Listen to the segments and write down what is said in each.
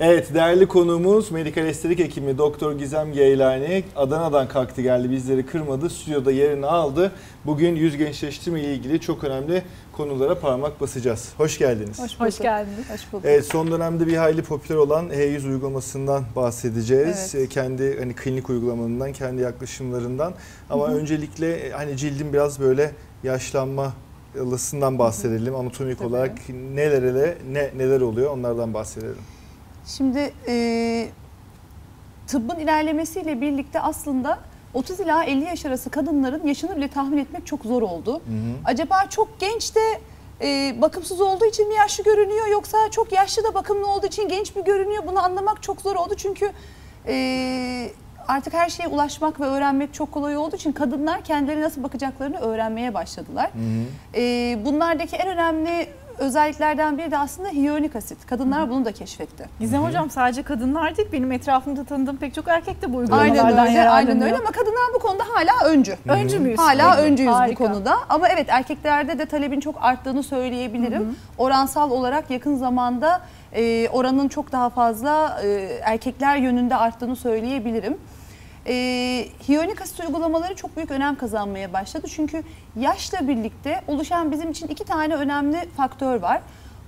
Evet değerli konuğumuz medikal estetik hekimi Doktor Gizem Geylani Adana'dan kalktı geldi bizleri kırmadı stüdyoda yerini aldı. Bugün yüz gençleştirme ile ilgili çok önemli konulara parmak basacağız. Hoş geldiniz. Hoş, Hoş geldiniz. Hoş bulduk. Evet son dönemde bir hayli popüler olan E100 uygulamasından bahsedeceğiz. Evet. E, Kendi hani klinik uygulamalarından, kendi yaklaşımlarından. Ama öncelikle e, hani cildin biraz böyle yaşlanma yılısından bahsedelim. Anatomik Tabii. olarak nelere ne neler oluyor onlardan bahsedelim. Şimdi e, tıbbın ilerlemesiyle birlikte aslında 30 ila 50 yaş arası kadınların yaşını bile tahmin etmek çok zor oldu. Hı hı. Acaba çok genç de e, bakımsız olduğu için mi yaşlı görünüyor yoksa çok yaşlı da bakımlı olduğu için genç mi görünüyor bunu anlamak çok zor oldu. Çünkü e, artık her şeye ulaşmak ve öğrenmek çok kolay olduğu için kadınlar kendileri nasıl bakacaklarını öğrenmeye başladılar. Hı hı. E, bunlardaki en önemli özelliklerden biri de aslında hyaluronik asit. Kadınlar bunu da keşfetti. Gizem Hocam sadece kadınlar değil benim etrafımda tanıdığım pek çok erkek de bu Aynen uygulamalardan öyle, aynen öyle ama kadınlar bu konuda hala öncü. Öncü müyüz? Hala Peki, öncüyüz harika. bu konuda. Ama evet erkeklerde de talebin çok arttığını söyleyebilirim. Oransal olarak yakın zamanda e, oranın çok daha fazla e, erkekler yönünde arttığını söyleyebilirim. E, asit uygulamaları çok büyük önem kazanmaya başladı. Çünkü yaşla birlikte oluşan bizim için iki tane önemli faktör var.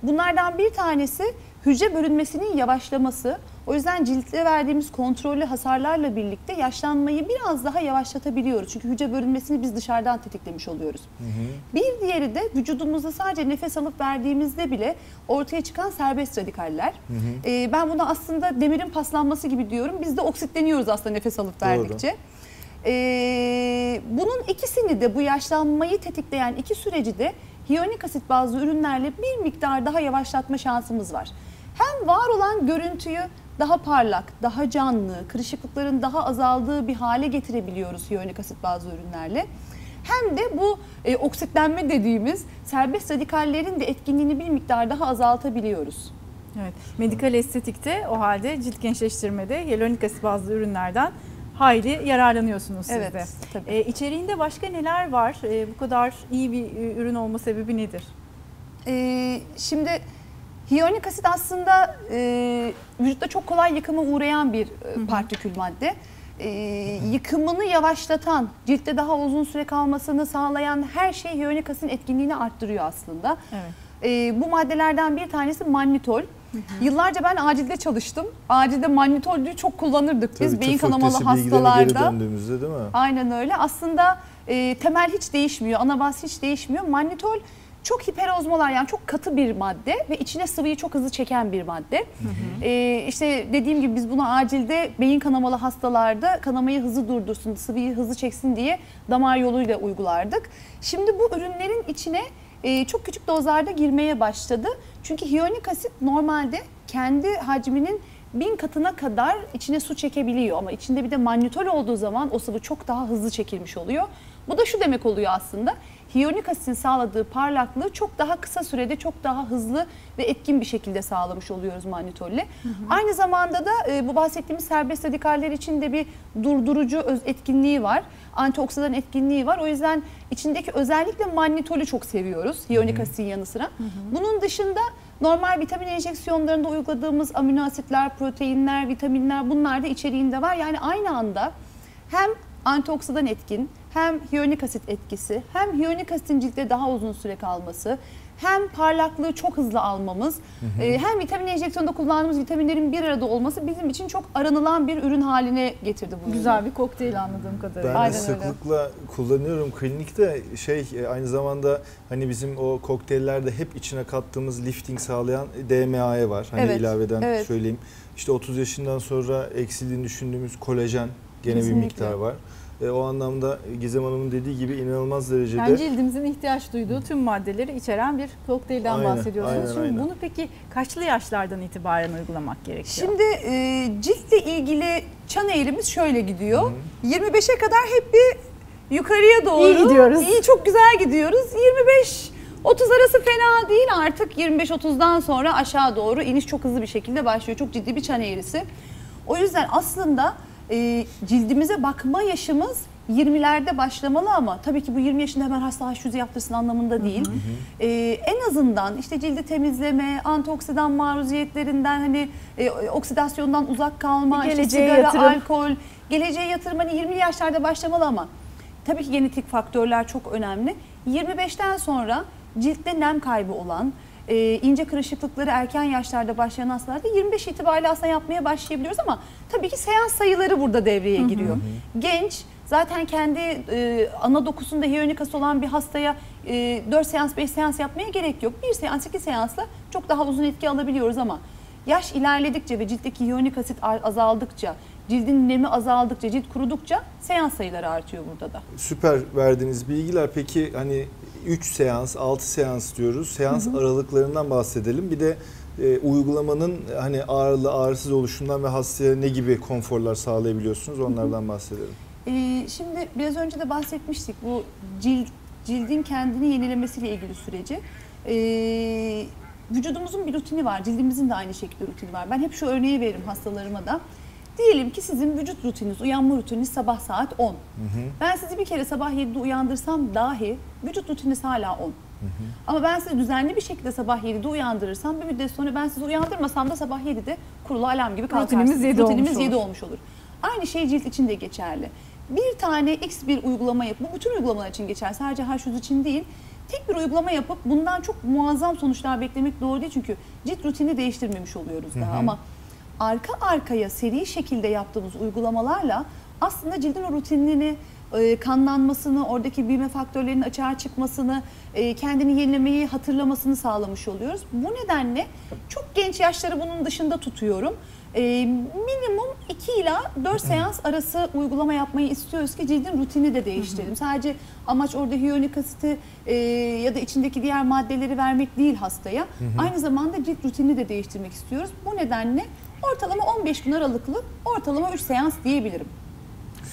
Bunlardan bir tanesi hücre bölünmesinin yavaşlaması. O yüzden ciltte verdiğimiz kontrollü hasarlarla birlikte yaşlanmayı biraz daha yavaşlatabiliyoruz. Çünkü hücre bölünmesini biz dışarıdan tetiklemiş oluyoruz. Bir diğeri de vücudumuzda sadece nefes alıp verdiğimizde bile ortaya çıkan serbest radikaller. Ee, ben buna aslında demirin paslanması gibi diyorum. Biz de oksitleniyoruz aslında nefes alıp Doğru. verdikçe. Ee, bunun ikisini de bu yaşlanmayı tetikleyen iki süreci de hyaluronik asit bazlı ürünlerle bir miktar daha yavaşlatma şansımız var. Hem var olan görüntüyü daha parlak, daha canlı, kırışıklıkların daha azaldığı bir hale getirebiliyoruz hyaluronik asit bazlı ürünlerle. Hem de bu e, oksitlenme dediğimiz serbest radikallerin de etkinliğini bir miktar daha azaltabiliyoruz. Evet. Medikal estetikte o halde cilt gençleştirmede hyaluronik asit bazlı ürünlerden hayli yararlanıyorsunuz siz Evet, de. tabii. Ee, içeriğinde başka neler var? Ee, bu kadar iyi bir e, ürün olma sebebi nedir? Ee, şimdi hyaluronik asit aslında e, vücutta çok kolay yıkıma uğrayan bir e, partikül madde. Ee, yıkımını yavaşlatan, ciltte daha uzun süre kalmasını sağlayan her şey hyaluronik asitin etkinliğini arttırıyor aslında. Evet. Ee, bu maddelerden bir tanesi mannitol. Yıllarca ben acilde çalıştım. Acilde mannitolü çok kullanırdık biz Tabii beyin kanamalı hastalarda. Döndüğümüzde değil mi? Aynen öyle. Aslında e, temel hiç değişmiyor, ana baz hiç değişmiyor. Mannitol çok hiperozmolar yani çok katı bir madde ve içine sıvıyı çok hızlı çeken bir madde. E, işte dediğim gibi biz bunu acilde beyin kanamalı hastalarda kanamayı hızlı durdursun, sıvıyı hızlı çeksin diye damar yoluyla uygulardık. Şimdi bu ürünlerin içine e, çok küçük dozlarda girmeye başladı. Çünkü hyaluronik asit normalde kendi hacminin bin katına kadar içine su çekebiliyor ama içinde bir de mannitol olduğu zaman o sıvı çok daha hızlı çekilmiş oluyor. Bu da şu demek oluyor aslında. Hyaluronik asitin sağladığı parlaklığı çok daha kısa sürede çok daha hızlı ve etkin bir şekilde sağlamış oluyoruz mannitolle. Aynı zamanda da e, bu bahsettiğimiz serbest radikaller için de bir durdurucu öz etkinliği var. Antioksidan etkinliği var. O yüzden içindeki özellikle mannitolü çok seviyoruz hyaluronik asitin yanı sıra. Bunun dışında normal vitamin enjeksiyonlarında uyguladığımız amino asitler, proteinler, vitaminler bunlar da içeriğinde var. Yani aynı anda hem antioksidan etkin, hem hyaluronik asit etkisi, hem hyaluronik asitin ciltte daha uzun süre kalması, hem parlaklığı çok hızlı almamız, e, hem vitamin enjeksiyonunda kullandığımız vitaminlerin bir arada olması bizim için çok aranılan bir ürün haline getirdi bu Güzel bir kokteyl anladığım kadarıyla. Ben Aynen de öyle. sıklıkla kullanıyorum klinikte şey e, aynı zamanda hani bizim o kokteyllerde hep içine kattığımız lifting sağlayan DMA'ya var. Hani Evet, ilaveden evet. söyleyeyim. İşte 30 yaşından sonra eksildiğini düşündüğümüz kolajen gene bir Kesinlikle. miktar var. E, o anlamda Gizem Hanım'ın dediği gibi inanılmaz derecede Yani cildimizin ihtiyaç duyduğu tüm maddeleri içeren bir kokteylden Aynen, bahsediyorsunuz. aynen, Şimdi aynen. bunu peki kaçlı yaşlardan itibaren uygulamak gerekiyor? Şimdi e, ciltle ilgili çan eğrimiz şöyle gidiyor. 25'e kadar hep bir yukarıya doğru. İyi gidiyoruz. İyi çok güzel gidiyoruz. 25 30 arası fena değil artık 25-30'dan sonra aşağı doğru iniş çok hızlı bir şekilde başlıyor. Çok ciddi bir çan eğrisi. O yüzden aslında e, cildimize bakma yaşımız 20'lerde başlamalı ama tabii ki bu 20 yaşında hemen hasta H100 yaptırsın anlamında değil. Ee, en azından işte cildi temizleme, antioksidan maruziyetlerinden hani e, oksidasyondan uzak kalma, işte sigara, yatırım. alkol, geleceğe yatırım hani 20 yaşlarda başlamalı ama tabii ki genetik faktörler çok önemli. 25'ten sonra ciltte nem kaybı olan, e, ince kırışıklıkları erken yaşlarda başlayan hastalarda 25 itibariyle aslında yapmaya başlayabiliyoruz ama tabii ki seans sayıları burada devreye giriyor. Genç zaten kendi e, ana dokusunda hiyonikası olan bir hastaya e, 4 seans 5 seans yapmaya gerek yok. 1 seans 2 seansla çok daha uzun etki alabiliyoruz ama yaş ilerledikçe ve ciltteki hiyonik asit azaldıkça, cildin nemi azaldıkça, cilt kurudukça seans sayıları artıyor burada da. Süper verdiğiniz bilgiler. Peki hani 3 seans, 6 seans diyoruz. Seans aralıklarından bahsedelim. Bir de e, uygulamanın hani ağırlı ağrısız oluşundan ve hastaya ne gibi konforlar sağlayabiliyorsunuz onlardan bahsedelim. Ee, şimdi biraz önce de bahsetmiştik bu cilt cildin kendini yenilemesiyle ilgili süreci. Ee, vücudumuzun bir rutini var, cildimizin de aynı şekilde rutini var. Ben hep şu örneği veririm hastalarıma da. Diyelim ki sizin vücut rutininiz, uyanma rutininiz sabah saat 10. Ben sizi bir kere sabah 7'de uyandırsam dahi vücut rutininiz hala 10. Ama ben sizi düzenli bir şekilde sabah 7'de uyandırırsam bir müddet sonra ben sizi uyandırmasam da sabah 7'de kurulu alarm gibi kalkarsınız. Rutinimiz yedi Rutinimiz olmuş 7 olur. olmuş olur. Aynı şey cilt için de geçerli. Bir tane X bir uygulama yapıp, bu bütün uygulamalar için geçer. Sadece H100 için değil. Tek bir uygulama yapıp bundan çok muazzam sonuçlar beklemek doğru değil. Çünkü cilt rutinini değiştirmemiş oluyoruz daha. Ama arka arkaya seri şekilde yaptığımız uygulamalarla aslında cildin o rutinini, e, kanlanmasını, oradaki büyüme faktörlerinin açığa çıkmasını, e, kendini yenilemeyi hatırlamasını sağlamış oluyoruz. Bu nedenle çok genç yaşları bunun dışında tutuyorum. E, minimum 2 ila 4 seans arası uygulama yapmayı istiyoruz ki cildin rutini de değiştirelim. Sadece amaç orada hyaluronik asiti ya da içindeki diğer maddeleri vermek değil hastaya. Aynı zamanda cilt rutinini de değiştirmek istiyoruz. Bu nedenle ortalama 15 gün aralıklı ortalama 3 seans diyebilirim.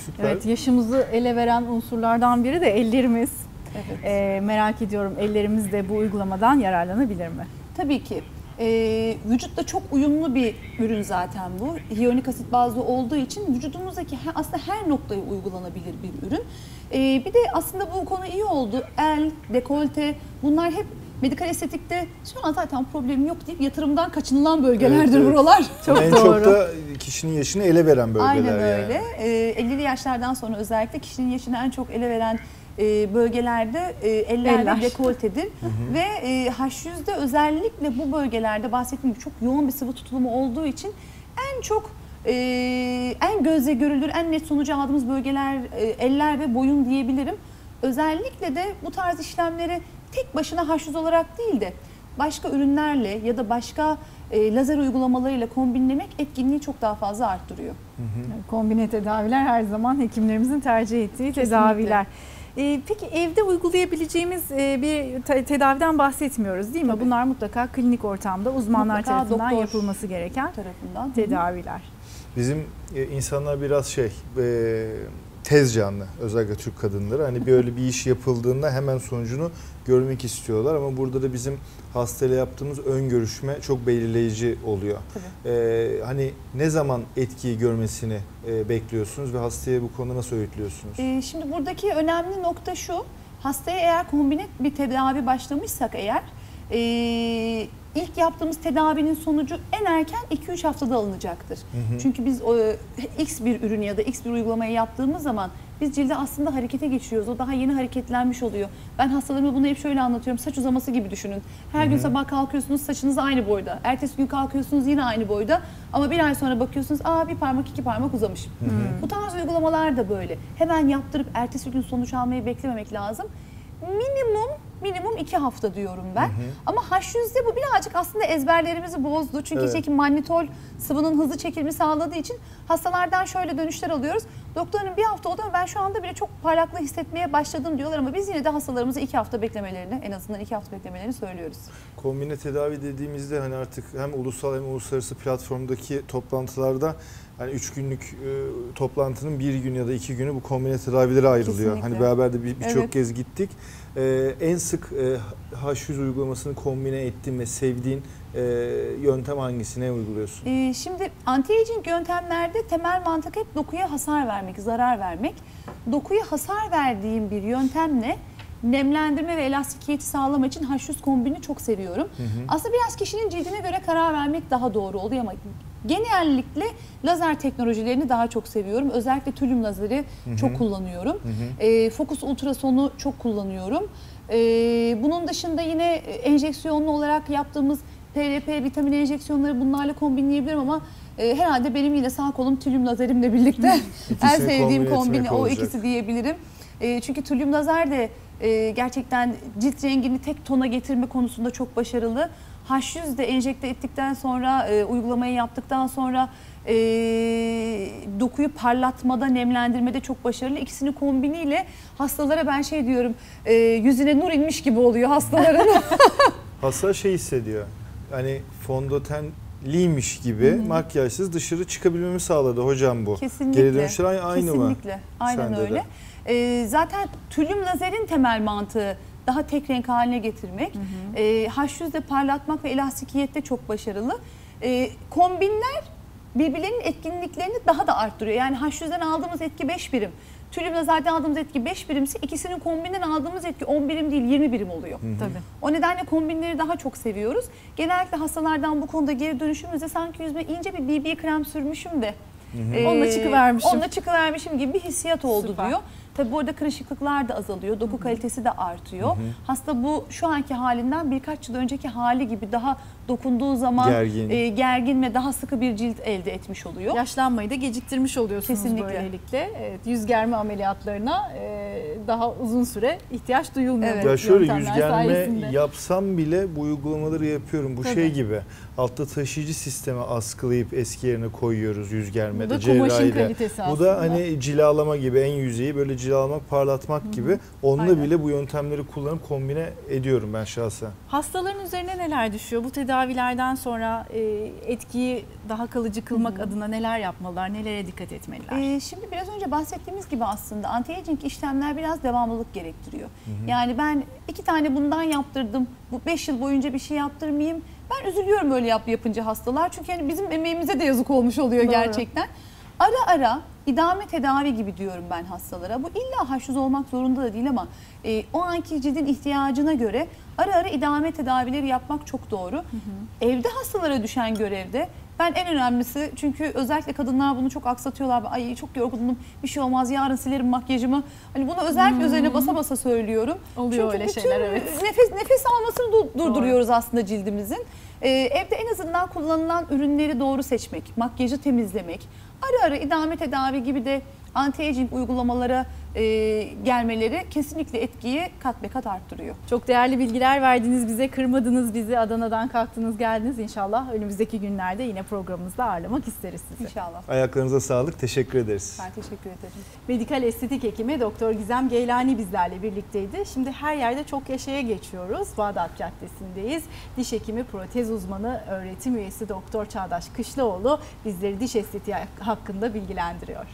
Süper. Evet yaşımızı ele veren unsurlardan biri de ellerimiz. Evet. Ee, merak ediyorum ellerimiz de bu uygulamadan yararlanabilir mi? Tabii ki. Ee, vücutla çok uyumlu bir ürün zaten bu. Hyaluronik asit bazlı olduğu için vücudumuzdaki aslında her noktaya uygulanabilir bir ürün. Ee, bir de aslında bu konu iyi oldu. El, dekolte bunlar hep medikal estetikte şu an zaten problemim yok deyip yatırımdan kaçınılan bölgelerdir Evet, evet. buralar. Çok en doğru. çok da kişinin yaşını ele veren bölgeler Aynen yani. öyle. Ee, 50'li yaşlardan sonra özellikle kişinin yaşını en çok ele veren e, bölgelerde e, eller, Eller. dekoltedir. Ve e, H100'de özellikle bu bölgelerde bahsettiğim gibi çok yoğun bir sıvı tutulumu olduğu için en çok e, en gözle görülür, en net sonucu aldığımız bölgeler e, eller ve boyun diyebilirim. Özellikle de bu tarz işlemleri tek başına H100 olarak değil de başka ürünlerle ya da başka e, lazer uygulamalarıyla kombinlemek etkinliği çok daha fazla arttırıyor. Kombine tedaviler her zaman hekimlerimizin tercih ettiği tedaviler. Ee, peki evde uygulayabileceğimiz e, bir te- tedaviden bahsetmiyoruz değil mi? Tabii. Bunlar mutlaka klinik ortamda uzmanlar Mutlaka tarafından yapılması gereken tarafından. tedaviler. Bizim e, insanlar biraz şey e, tez canlı özellikle Türk kadınları hani böyle bir iş yapıldığında hemen sonucunu görmek istiyorlar ama burada da bizim hastayla yaptığımız ön görüşme çok belirleyici oluyor. Tabii. E, hani ne zaman etkiyi görmesini e, bekliyorsunuz ve hastaya bu konuda nasıl öğütlüyorsunuz? Ee, şimdi buradaki önemli nokta şu. Hastaya eğer kombine bir tedavi başlamışsak eğer e, ilk yaptığımız tedavinin sonucu en erken 2-3 haftada alınacaktır. Çünkü biz o, X bir ürünü ya da X bir uygulamayı yaptığımız zaman biz cilde aslında harekete geçiyoruz. O daha yeni hareketlenmiş oluyor. Ben hastalarıma bunu hep şöyle anlatıyorum. Saç uzaması gibi düşünün. Her gün sabah kalkıyorsunuz saçınız aynı boyda. Ertesi gün kalkıyorsunuz yine aynı boyda. Ama bir ay sonra bakıyorsunuz aa bir parmak iki parmak uzamış. Bu tarz uygulamalar da böyle. Hemen yaptırıp ertesi gün sonuç almayı beklememek lazım. Minimum minimum iki hafta diyorum ben. Ama H100'de bu birazcık aslında ezberlerimizi bozdu. Çünkü Evet. içindeki mannitol sıvının hızlı çekilimi sağladığı için hastalardan şöyle dönüşler alıyoruz. Doktorun bir hafta oldu ama ben şu anda bile çok parlaklığı hissetmeye başladım diyorlar ama biz yine de hastalarımıza iki hafta beklemelerini en azından iki hafta beklemelerini söylüyoruz. Kombine tedavi dediğimizde hani artık hem ulusal hem uluslararası platformdaki toplantılarda hani üç günlük e, toplantının bir gün ya da iki günü bu kombine tedavilere ayrılıyor. Kesinlikle. Hani beraber de bir- birçok Evet. kez gittik. E, en sık e, H100 uygulamasını kombine ettiğin ve sevdiğin e, yöntem hangisi? Ne uyguluyorsun? Ee, şimdi anti-aging yöntemlerde temel mantık hep dokuya hasar vermek, zarar vermek. dokuya hasar verdiğim bir yöntemle nemlendirme ve elastikiyeti sağlamak için H100 kombini çok seviyorum. Aslında biraz kişinin cildine göre karar vermek daha doğru oluyor ama genellikle lazer teknolojilerini daha çok seviyorum. Özellikle tülüm lazeri çok kullanıyorum. E, Focus ultrasonu çok kullanıyorum. E, bunun dışında yine enjeksiyonlu olarak yaptığımız PRP vitamin enjeksiyonları bunlarla kombinleyebilirim ama e, herhalde benim yine sağ kolum tülüm lazerimle birlikte en sevdiğim kombine kombin etmek o olacak. ikisi diyebilirim. E, çünkü tülüm lazer de e, gerçekten cilt rengini tek tona getirme konusunda çok başarılı. H100 de enjekte ettikten sonra e, uygulamayı yaptıktan sonra e, dokuyu parlatmada, nemlendirmede çok başarılı. İkisinin kombiniyle hastalara ben şey diyorum e, yüzüne nur inmiş gibi oluyor hastaların. Hasta şey hissediyor. Hani fondötenliymiş gibi makyajsız dışarı çıkabilmemi sağladı hocam bu. Kesinlikle. Geri dönüşler aynı, aynı mı? Kesinlikle. Aynen Sende de. öyle. Ee, zaten tülüm lazerin temel mantığı daha tek renk haline getirmek. Ee, H100'de parlatmak ve elastikiyette çok başarılı. Ee, kombinler birbirlerinin etkinliklerini daha da arttırıyor. Yani H100'den aldığımız etki 5 birim. Tülüm lazerden aldığımız etki 5 birimse ikisinin kombinden aldığımız etki 10 birim değil 20 birim oluyor. Tabii. O nedenle kombinleri daha çok seviyoruz. Genellikle hastalardan bu konuda geri dönüşümüzde sanki yüzüme ince bir BB krem sürmüşüm de. e, Onunla çıkıvermişim. Onunla çıkıvermişim gibi bir hissiyat oldu Süper. diyor. Tabi bu arada kırışıklıklar da azalıyor, doku kalitesi de artıyor. Hasta bu şu anki halinden birkaç yıl önceki hali gibi daha dokunduğu zaman Gergin. e, gergin ve daha sıkı bir cilt elde etmiş oluyor. Yaşlanmayı da geciktirmiş oluyorsunuz Kesinlikle. böylelikle. Evet, yüz germe ameliyatlarına e, daha uzun süre ihtiyaç duyulmuyor. Evet. bu Ya şöyle yüz germe sayesinde. yapsam bile bu uygulamaları yapıyorum. Bu Tabii. şey gibi. Altta taşıyıcı sisteme askılayıp eski yerine koyuyoruz yüz germede. Bu da kumaşın kalitesi Bu aslında. da hani cilalama gibi en yüzeyi böyle cilalamak, parlatmak gibi. Onunla Aynen. bile bu yöntemleri kullanıp kombine ediyorum ben şahsen. Hastaların üzerine neler düşüyor? Bu tedavilerden sonra e, etkiyi daha kalıcı kılmak adına neler yapmalılar, nelere dikkat etmeliler? Ee, şimdi biraz önce bahsettiğimiz gibi aslında anti-aging işlemler biraz devamlılık gerektiriyor. Yani ben iki tane bundan yaptırdım, bu beş yıl boyunca bir şey yaptırmayayım. Ben üzülüyorum öyle yap yapınca hastalar. Çünkü hani bizim emeğimize de yazık olmuş oluyor Doğru. gerçekten. Ara ara idame tedavi gibi diyorum ben hastalara. Bu illa H100 olmak zorunda da değil ama e, o anki cildin ihtiyacına göre ara ara idame tedavileri yapmak çok doğru. Evde hastalara düşen görevde ben en önemlisi çünkü özellikle kadınlar bunu çok aksatıyorlar. Ay çok yorgunum bir şey olmaz yarın silerim makyajımı. Hani bunu özellikle üzerine basa basa söylüyorum. Oluyor Çünkü öyle şeyler, evet. Nefes nefes almasını du- durduruyoruz aslında cildimizin. Ee, evde en azından kullanılan ürünleri doğru seçmek, makyajı temizlemek, ara ara idame tedavi gibi de anti-aging uygulamalara e, gelmeleri kesinlikle etkiyi kat be kat arttırıyor. Çok değerli bilgiler verdiniz bize, kırmadınız bizi, Adana'dan kalktınız geldiniz. İnşallah önümüzdeki günlerde yine programımızda ağırlamak isteriz sizi. İnşallah. Ayaklarınıza sağlık. Teşekkür ederiz. Ben teşekkür ederim. Medikal estetik hekimi Doktor Gizem Geylani bizlerle birlikteydi. Şimdi her yerde çok yaşaya geçiyoruz. Bağdat Caddesi'ndeyiz. Diş hekimi, protez uzmanı, öğretim üyesi Doktor Çağdaş Kışlaoğlu bizleri diş estetiği hakkında bilgilendiriyor.